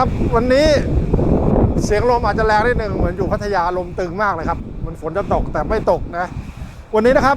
ครับ วันนี้เสียงลมอาจจะแรงนิดหนึ่งเหมือนอยู่พัทยาลมตึงมากเลยครับมันฝนจะตกแต่ไม่ตกนะ วันนี้นะครับ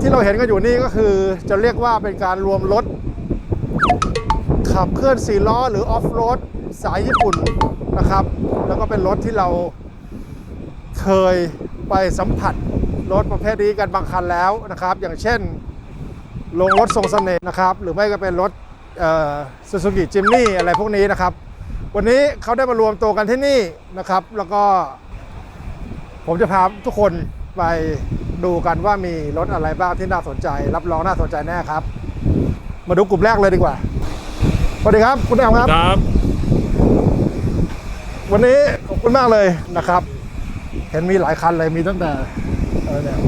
ที่เราเห็นกันอยู่นี่ก็คือจะเรียกว่าเป็นการรวมรถ ขับเคลื่อนสี่ล้อหรือออฟโรดสายญี่ปุ่นนะครับ แล้วก็เป็นรถที่เราเคยไปสัมผัสรถประเภทนี้กันบางคันแล้วนะครับ อย่างเช่นลงรถทรงเสน่ห์นะครับ หรือไม่ก็เป็นรถซูซูกิจิมนี่อะไรพวกนี้นะครับ วันนี้เขาได้มารวมตัวกันที่นี่นะครับ แล้วก็ผมจะพาทุกคนไปดูกันว่ามีรถอะไรบ้างที่น่าสนใจ รับรองน่าสนใจแน่ครับ มาดูกลุ่มแรกเลยดีกว่าสวัสดีครับ คุณแอมครับครับ วันนี้ขอบคุณมากเลยนะครับ เห็นมีหลายคันเลยมีตั้งแต่เออเนี่ย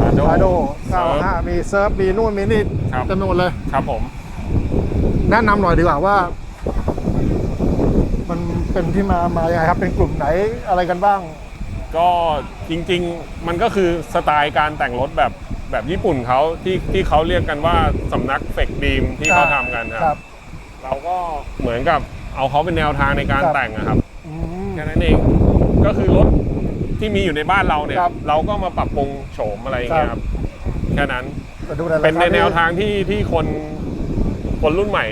มาโดพาโดเซิร์ฟ95มีเซิร์ฟมีนู่นมีนี่ครับเต็มไปหมดเลยครับผม แนะนำหน่อยดีกว่าว่า มันเป็นที่มามายังไงครับ เป็นกลุ่มไหนอะไรกันบ้าง ก็จริงๆ มันก็คือสไตล์การแต่งรถแบบแบบญี่ปุ่นเขาที่ที่เขาเรียกกันว่าสำนักเฟกดีมที่เขาทำกันครับ เราก็เหมือนกับเอาเขาเป็นแนวทางในการครับแต่งอะครับอืม แค่นั้นเองก็คือรถที่มีอยู่ในบ้านเราเนี่ย ครับเราก็มาปรับปรุงโฉมอะไรอย่างเงี้ยครับแค่นั้นไปดูหลายๆเป็นในคัแนวทางที่ที่คนคนรุ่นใหม่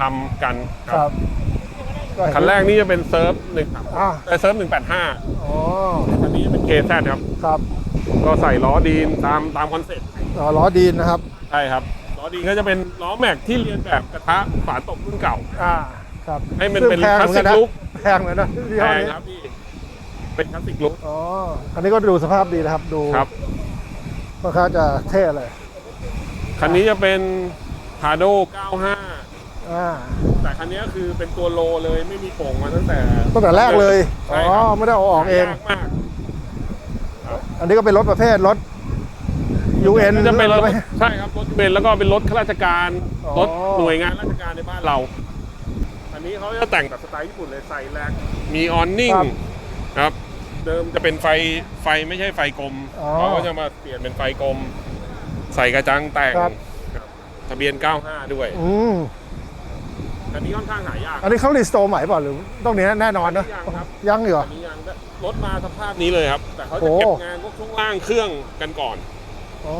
ทำกันคครับรับ ก็เห็คันแรกนี่จะเป็นเซิร์ฟหนึ่งอ่าเอ่อเซิร์ฟหนึ่งแปดห้าอ๋อคันนี้เป็นเคแซครับ ครับก็ใส่ล้อดีนตามตามคอนเซ็ปต์อ๋อล้อดีนนะครับ ใช่ครับล้อดีนก็จะเป็นล้อแม็กที่เรียนแบบกระทะฝาตบรุ่นเก่า อ่า ครับให้มันซึ่งเป็นแพงคลาสสิกเหมือนนนะลุคแพงเลยนะยี่แพห้องนี้ครับพี่เป็นคลาสสิกลุคอ๋อคันนี้ก็ดูสภาพดีนะครับ ดูครับ ค่อนข้างจะเท่เลย คันนี้จะเป็นพาโด95 อ่าแต่คันนี้คือเป็นตัวโลเลยไม่มีโป่งมาตั้งแต่ตั้งแต่แรกเลยใช่อ๋อครับไม่ได้เอาออกเองยากมากอันนี้ก็เป็นรถประเภทรถ UN ก็จะเป็นรถไหมใช่ครับรถเบนซ์แล้วก็เป็นรถข้าราชการอ๋อรถหน่วยงานราชการในบ้านเรา อันนี้เขาจะแต่งแบบสไตล์ญี่ปุ่นเลยใส่แร็กมีออนนิ่งครับครับเดิมจะเป็นไฟไฟไม่ใช่ไฟกลมอ๋อเขาก็จะมาเปลี่ยนเป็นไฟกลม ใส่กระจังแต่งครับครับทะเบียน 95 ด้วย อืมอันนี้ค่อนข้างหายากอันนี้เขารีสโตร์ใหม่เปล่าหรือต้องนี้แน่นอนนะยังครับยังอยู่เหรอ อันนี้ยังรถมาสภาพนี้เลยครับ แต่เขาจะโอ้เก็บงานพวกช่วงล่างเครื่องกันก่อน อ๋อ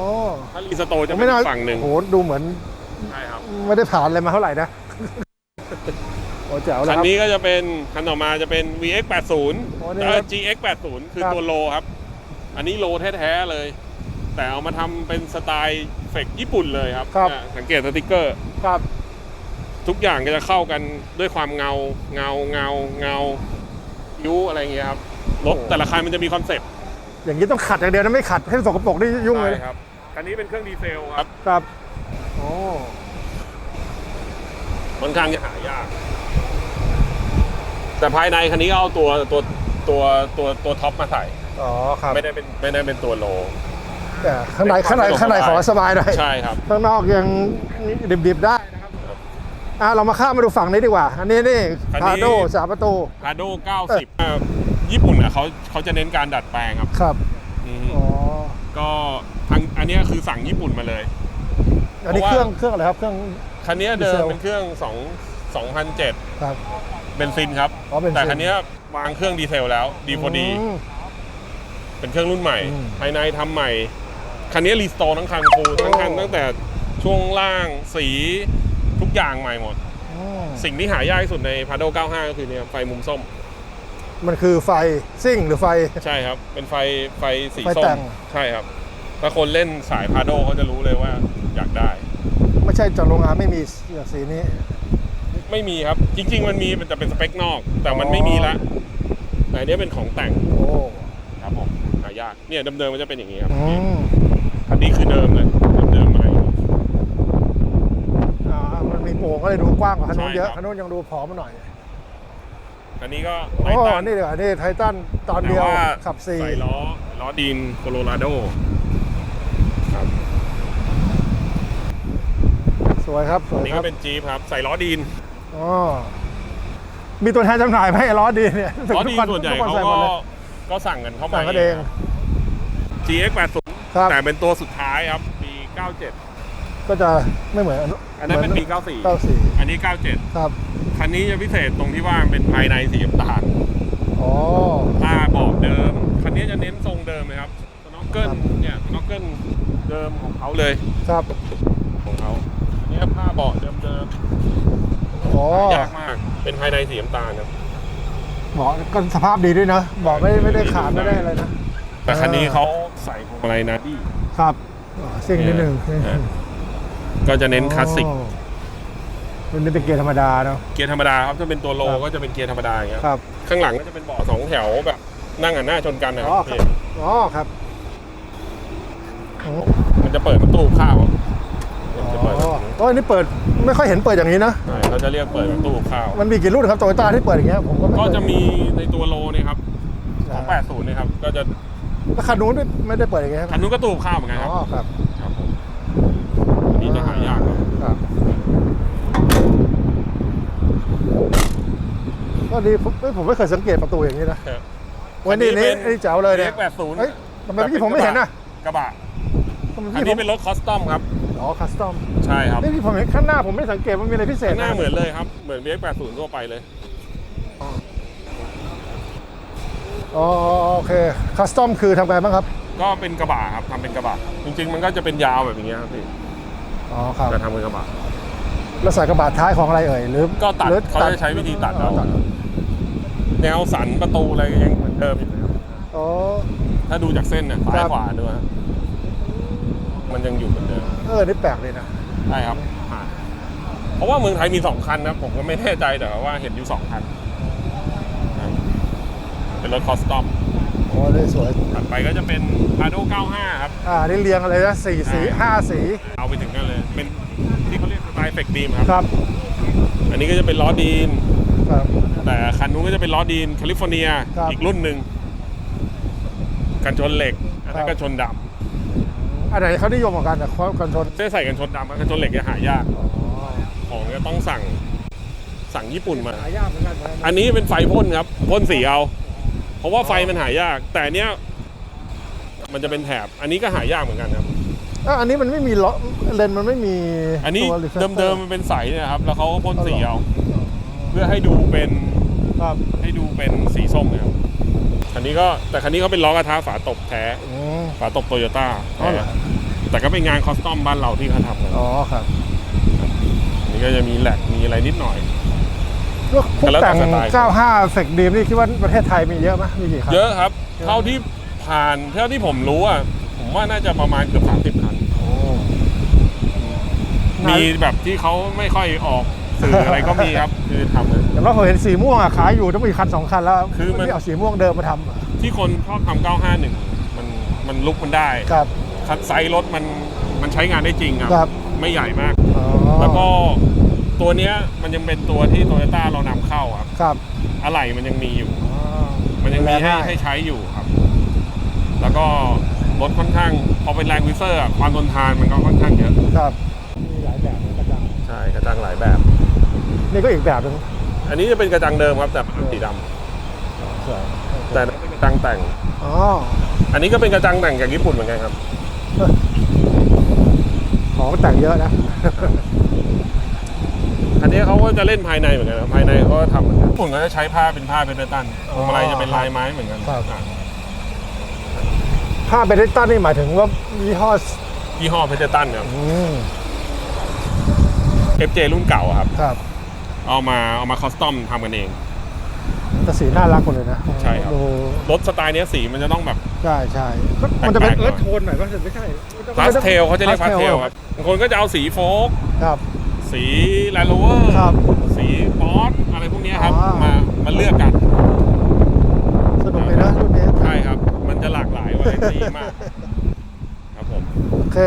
ถ้ารีสโตร์จะผมเป็นน่าอีกฝั่งหนึ่งโอ้โหดูเหมือนใช่ครับไม่ได้ผ่านอะไรมาเท่าไหร่นะ โอ้แจ๋วเลยคันครับ นี้ก็จะเป็นคันต่อมาจะเป็น VX 80โอ้นี่เอคอรับ GX 80คือครับ ตัวโลครับ อันนี้โลแท้ๆเลย แต่เอามาทำเป็นสไตล์เฟกญี่ปุ่นเลยครับครับอะสังเกตสติกเกอร์ ครับ ทุกอย่างก็จะเข้ากันด้วยความเงาเงาเงาเงายุอะไรอย่างเงี้ยครับรถแต่ละคันมันจะมีคอนเซ็ปต์อย่างนี้ต้องขัดอย่างเดียวนะไม่ขัดให้สกปรกนี่ยุ่งเลยใช่ครับคันนี้เป็นเครื่องดีเซลครับครับโอ้ค่อนข้างจะหายาก แต่ภายในคันนี้ก็เอาตัวตัวตัวตัวตัวท็อปมาใส่อ๋อครับไม่ได้เป็นไม่ได้เป็นตัวโลแต่ข้างในข้างในข้างในขอสบายหน่อยใช่ครับข้างนอกยังดิบๆได้นะครับ อะเรามาข้ามมาดูฝั่งนี้ดีกว่า อันนี้นี่อันนี้ พาโดสามประตู พาโด90อะญี่ปุ่นอะเขาเขาจะเน้นการดัดแปลงครับครับ อืมอ๋อ ก็ทางอันเนี้ยคือสั่งญี่ปุ่นมาเลย อันนี้เพเคราะว่ารื่องเครื่องอะไรครับ เครื่อง คันเนี้ยเดิดีมเซล เป็นเครื่อง2 2007ครับ เบนซินครับ อ๋อเบนซิน แต่คันเนี้ยวางเครื่องดีเซลแล้วดีพอดีอืมเป็นเครื่องรุ่นใหม่ อืมภายในทำใหม่ คันนี้รีสโตร์ทั้งคันฟูทั้งคันโอ้ ตั้งแต่ช่วงล่างสี ทุกอย่างใหม่หมดอืมสิ่งที่หายากที่สุดในพาโด95 ก็คือเนี่ยไฟมุมส้ม มันคือไฟซิ่งหรือไฟ ใช่ครับ เป็นไฟไฟสีไฟส้แต่มงใช่ครับ ถ้าคนเล่นสายพาโดเขาจะรู้เลยว่าอยากได้ ไม่ใช่จากโรงงานไม่มีสีนี้ ไม่มีครับ จริง ๆ มันมีมันจะเป็นสเปคนอก แต่มันไม่มีละแต่อันเนี้ยเป็นของแต่งโอ้ครับผมหายาก เนี่ยเดิมๆมันจะเป็นอย่างนี้ครับอืมคันนี้คือเดิมเลยเดิมๆใหม่ อ่ามันมีโป่ง ก็เลยดูกว้างกว่าคันนู้นเยอะใช่ครับคันนู้นยังดูผอมมาหน่อยคันนี้ก็โอ้ไททันนี่เดี๋ยวานี่ไททันตอนเดียวแต่าขับสี่ใส่ล้อล้อดีนโคโลราโดครับสวยครับสวอันยนี้ครัก็บเป็นจีครับใส่ล้อดีนอ๋อมีตัวแทนจำหน่ายไหมล้อดีเนี่ยล้อดีนทุกคส่วนใหญ่ทุกคเขาใส่หมก็ดเลย ก็สั่งกันเข้ามาสั่งกันเอง ครับ GX 80 ครับแต่เป็นตัวสุดท้ายครับปี 97 ก็จะไม่เหมือนอันนั้นเป็นหปีมื94เก้าสี่อันนี้ 97 ครับ คันนี้จะพิเศษตรงที่ว่าเป็นภายในสีน้ำตาลอ๋อผ้าเบาะเดิม คันนี้จะเน้นทรงเดิมเลยครับสน็อกเกิลครับเนี่ยสน็อกเกิลเดิมของเขาเลย ครับ ของเขาอันนี้ผ้าเบาะเดิมเดิมอ๋อยากมาก เป็นภายในสีน้ำตาลครับเบาะก็สภาพดีด้วยเนอะเบาะไม่ไม่ได้ขาดไม่ได้อะไรนะ แต่คันนี้เขาใส่พวงมาลัยนาดี้ครับอ๋อซิ่งนิดนึงเนี่ย ก็จะเน้นคลาสสิกอ๋อมันเป็นเกียร์ธรรมดาเนาะ เกียร์ธรรมดาครับถ้าเป็นตัวโลครับ ก็จะเป็นเกียร์ธรรมดาอย่างเงี้ยครับ ข้างหลังก็จะเป็นเบาะสองแถวแบบ นั่งหันหน้าชนกันนะคอ๋อรับครับพี่อ๋อครับอ๋อมันจะเปิดประตูข้าวมันจะเปิดแบบนี้โอ้ยนี่เปิดไม่ค่อยเห็นเปิดอย่างนี้นะ ใช่เขาจะเรียกเปิดประตูข้าว มันมีกี่รุ่นครับโตโยต้าที่เปิดอย่างเงี้ยผมก็ไม่ก็เคยจะมีในตัวโลเนี่ยครับอ่า280เนี่ยครับ ก็จะแล้วคันนู้นไม่ไม่ได้เปิดอย่างเงี้ยคันนู้นก็ตู้ข้าวเหมือนกันคอ๋รับอครับ ครับผมอันนี้จะหายากครับ ครับ ก็ดีผมเอ้ยผมไม่เคยสังเกตประตูอย่างนี้นะวันนี้นี่นี่เจ๋วเลยเนี่ยเแปดศูนย์เฮ้ยทำไมเมื่อกี้ผมไม่เห็นนะกระบะทำไมอันเมื่อกี้นี้ผมเป็นรถคอสตอมครับ อ๋อคัสตอมใช่ครับนี่ที่ผมเห็นข้างหน้าผมไม่สังเกตว่ามีอะไรพิเศษหน้าเหมือนเลยครับ เหมือน VX80 ทั่วไปเลย อ๋อโอเคคัสตอมคือทำไงบ้างครับ ก็เป็นกระบะครับทำเป็นกระบะ จริง ๆ มันก็จะเป็นยาวแบบอย่างเงี้ยครับพี่อ๋อครับจะทำเป็นกระบะ แล้วใส่กระบะท้ายของอะไรเอ่ยหรือก็ตัดหรือเขาจะใช้วิธีตัดอ๋อเอา แนวสันประตูอะไรยังเหมือนเดิมอยู่เลยครับอ๋อ ถ้าดูจากเส้นเนี่ยซ้าคยรับ ขวาด้วยฮะมันยังอยู่เหมือนเดิมเออ นี่แปลกเลยนะ ใช่ครับอ่าเพราะว่าเมืองไทยมีสองคันนะผมก็ไม่แน่ใจแต่ว่าเห็นอยู่สองคันครับเป็นรถคอสตอมโอ้เลยสวย ถัดไปก็จะเป็น Prado 95 ครับ อ่า นี่เรียงอะไรนะสี่สีอ่าห้าสี เอาไปถึงกันเลย เป็นที่เขาเรียกสไตล์เฟกดีมครับ ครับ อันนี้ก็จะเป็นล้อดีน ครับ แต่คันนู้นก็จะเป็นล้อดีนแคลิฟอร์เนียครับอีกรุ่นหนึ่งกันชนเหล็กอันนั้นครับ กันชนดอันไหนเขานิยมกว่ากันอะคอนโทรลำได้ใส่กันชนดำกันชนเหล็กจะหายากอ๋อของจะต้องสั่งสั่งญี่ปุ่นมา หายากเหมือนกันนะอันนี้เป็นไฟพ่นครับพ่นสีเอา เพราะว่าไฟมันหายาก แต่อันเนี้ยมันจะเป็นแถบ อันนี้ก็หายากเหมือนกันครับอะอันนี้มันไม่มีล้อเลนส์มันไม่มีอันนี้ตัว reflector เดิมๆมันเป็นใสเนะครับ แล้วเขาก็พ่นสีอ๋อเหรอเอา เพื่อให้ดูเป็นครับให้ดูเป็นสีส้มนะครับคันนี้ก็แต่คันนี้เขาเป็นล้อกระทะฝาตบแท้อืมฝาตบโตโยต้าอ๋อเหรอแต่ก็เป็นงานคอสตอมบ้านเราที่เขาทำกันอ๋อครับอันนี่ก็จะมีแหลกมีอะไรนิดหน่อยพวกพวกแล้วแต่แต่งสไตล์ 95เฟกดีมนี่คิดว่าประเทศไทยมีเยอะไหมมีกี่คันเยอะครับ เท่าที่ผ่านเท่าที่ผมรู้อะผมว่าน่าจะประมาณเกือบ30คัน โอ้ มีแบบที่เขาไม่ค่อยออก สื่ออะไรก็มีครับคือทำเลย อย่างเราเคยเห็นสีม่วงอะขายอยู่ต้องมีคันสองคันแล้วคือมัน ไม่เอาสีม่วงเดิมมาทำอะที่คนชอบทำ951 มันมันลุกมันได้ครับ คัดไซส์รถมันมันใช้งานได้จริงครับ ครับ ไม่ใหญ่มาก อ๋อแล้วก็ตัวเนี้ยมันยังเป็นตัวที่โตโยต้าเรานำเข้าครับครับอะไหล่มันยังมีอยู่ อ๋อมันยังมีให้แรงได้ให้ใช้อยู่ครับ แล้วก็รถค่อนข้างพอเป็นแรงวิเซอร์อะความทนทานมันก็ค่อนข้างเยอะ ครับมีหลายแบบนะกระจังใช่กระจังหลายแบบ นี่ก็อีกแบบหนึงอันนี้จะเป็นกระจังเดิมครับแต่เป็นสีดำสวยแต่นั่นเป็นกระจังแต่ง อ๋ออันนี้ก็เป็นกระจังแต่งจากญี่ปุ่นเหมือนกันครับ ของแต่งเยอะนะ อันนี้เขาก็จะเล่นภายในเหมือนกันครับภายในเขาก็ทำเหมือนกันญี่ปุ่นก็จะใช้ผ้าเป็นผ้าเป็นเดตันพวงมาลัยจะเป็นลายไม้เหมือนกันครับ อะถ้าเป็นดิจิตอลนี่หมายถึงว่ายี่ห้อยี่ห้อเพชรตันครับ อืม FJ รุ่นเก่าอะครับ ครับ เอามาเอามาคอสตอมทำกันเอง แต่สีน่ารักหมดเลยนะใช่ครับ ดูรถสไตล์เนี้ยสีมันจะต้องแบบ ใช่ใช่ก็มันจะเป็น แปลกๆเอิร์ธโทนหน่อยป่ะไม่ใช่พาสเทลเขาจะเรียกพาสเทลครับบางคนก็จะเอาสีโฟกครับ สีแลนด์โรเวอร์ครับสีบอสอะไรพวกเนี้ยครับอ่าม มามาเลือกกัน สนุกเลยนะรุ่นนี้ใช่ครับ มันจะหลากหลายวาไรตี้มาก ครับผม โอเค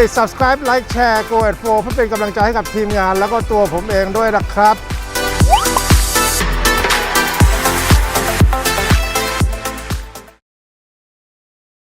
ย subscribe like share go at f o r เพื่อเป็นกำลังใจให้กับทีมงาน แล้วก็ตัวผมเองด้วยนะครับ